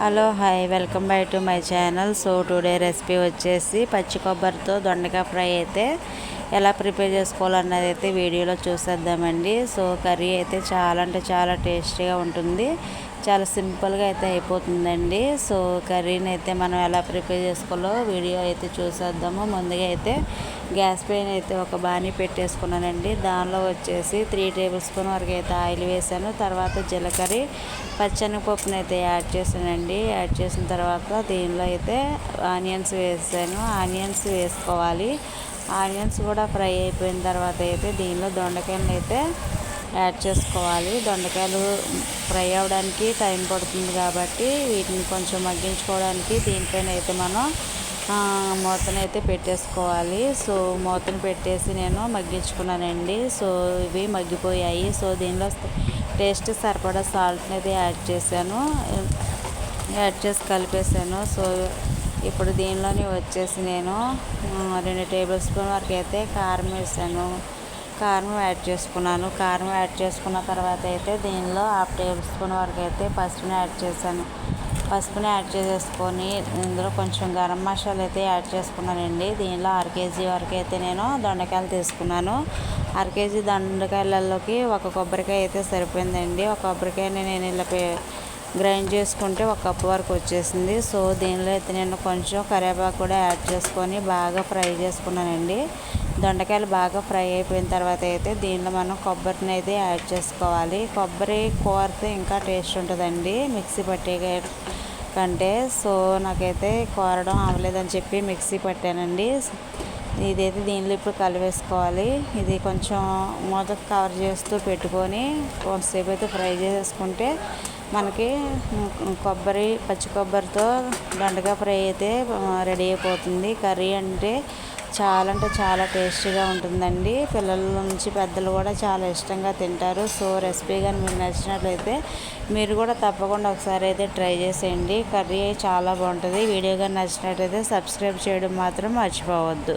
Hello hi welcome back to my channel. So today recipe వచ్చేసి పచ్చి కొబ్బరితో దొండకాయ fry అయితే ఎలా ప్రిపేర్ చేసుకోవాలన్నది అయితే వీడియోలో చూసేద్దామండి. సో కర్రీ అయితే చాలా అంటే చాలా టేస్టీగా ఉంటుంది. చాలా సింపుల్గా అయితే అయిపోతుందండి. సో కర్రీని అయితే మనం ఎలా ప్రిపేర్ చేసుకోవాలో వీడియో అయితే చూసేద్దాము. ముందుగా అయితే గ్యాస్ పైన అయితే ఒక బాణీ పెట్టేసుకున్నానండి. దానిలో వచ్చేసి త్రీ టేబుల్ స్పూన్ వరకు అయితే ఆయిల్ వేసాను. తర్వాత జీలకర్ర పచ్చనిపప్పును అయితే యాడ్ చేశానండి. యాడ్ చేసిన తర్వాత దీనిలో అయితే ఆనియన్స్ వేసాను. ఆనియన్స్ వేసుకోవాలి. ఆనియన్స్ కూడా ఫ్రై అయిపోయిన తర్వాత అయితే దీనిలో దొండకాయలు అయితే యాడ్ చేసుకోవాలి. దొండకాయలు ఫ్రై అవ్వడానికి టైం పడుతుంది కాబట్టి వీటిని కొంచెం మగ్గించుకోవడానికి దీనిపైన అయితే మనం మూతను అయితే పెట్టేసుకోవాలి. సో మూతను పెట్టేసి నేను మగ్గించుకున్నానండి. సో ఇవి మగ్గిపోయాయి. సో దీనిలో టేస్ట్ సరిపడా సాల్ట్ని అయితే యాడ్ చేశాను. యాడ్ చేసి కలిపేసాను. సో ఇప్పుడు దీనిలోని వచ్చేసి నేను రెండు టేబుల్ స్పూన్ వరకు అయితే కారం వేసాను. కారం యాడ్ చేసుకున్నాను. కారం యాడ్ చేసుకున్న తర్వాత అయితే దీనిలో హాఫ్ టేబుల్ స్పూన్ వరకు అయితే పసుపుని యాడ్ చేశాను. పసుపుని యాడ్ చేసేసుకొని ఇందులో కొంచెం గరం మసాలా అయితే యాడ్ చేసుకున్నానండి. దీనిలో అర కేజీ వరకు అయితే నేను దొండకాయలు తీసుకున్నాను. అర కేజీ దొండకాయలలోకి ఒక కొబ్బరికాయ అయితే సరిపోయిందండి. ఒక కొబ్బరికాయని నేను ఇలా గ్రైండ్ చేసుకుంటే ఒక కప్ వరకు వచ్చేసింది. సో దీనిలో అయితే నేను కొంచెం కరివేపాకు కూడా యాడ్ చేసుకొని బాగా ఫ్రై చేసుకున్నానండి. దొండకాయలు బాగా ఫ్రై అయిపోయిన తర్వాత అయితే దీనిలో మనం కొబ్బరిని అయితే యాడ్ చేసుకోవాలి. కొబ్బరి కోరితే ఇంకా టేస్ట్ ఉంటుందండి మిక్సీ పట్టే కంటే. సో నాకైతే కోరడం అవ్వలేదని చెప్పి మిక్సీ పట్టానండి. ఇదైతే దీనిలో ఇప్పుడు కలిపేసుకోవాలి ఇది కొంచెం మూత కవర్ చేస్తూ పెట్టుకొని కొంతసేపు అయితే ఫ్రై చేసుకుంటే మనకి కొబ్బరి పచ్చి కొబ్బరితో దండగా ఫ్రై అయితే రెడీ అయిపోతుంది. కర్రీ అంటే చాలా అంటే చాలా టేస్టీగా ఉంటుందండి. పిల్లల నుంచి పెద్దలు కూడా చాలా ఇష్టంగా తింటారు. సో రెసిపీ కానీ మీకు నచ్చినట్లయితే మీరు కూడా తప్పకుండా ఒకసారి అయితే ట్రై చేసేయండి. కర్రీ చాలా బాగుంటుంది. వీడియో కానీ నచ్చినట్లయితే సబ్స్క్రైబ్ చేయడం మాత్రం మర్చిపోవద్దు.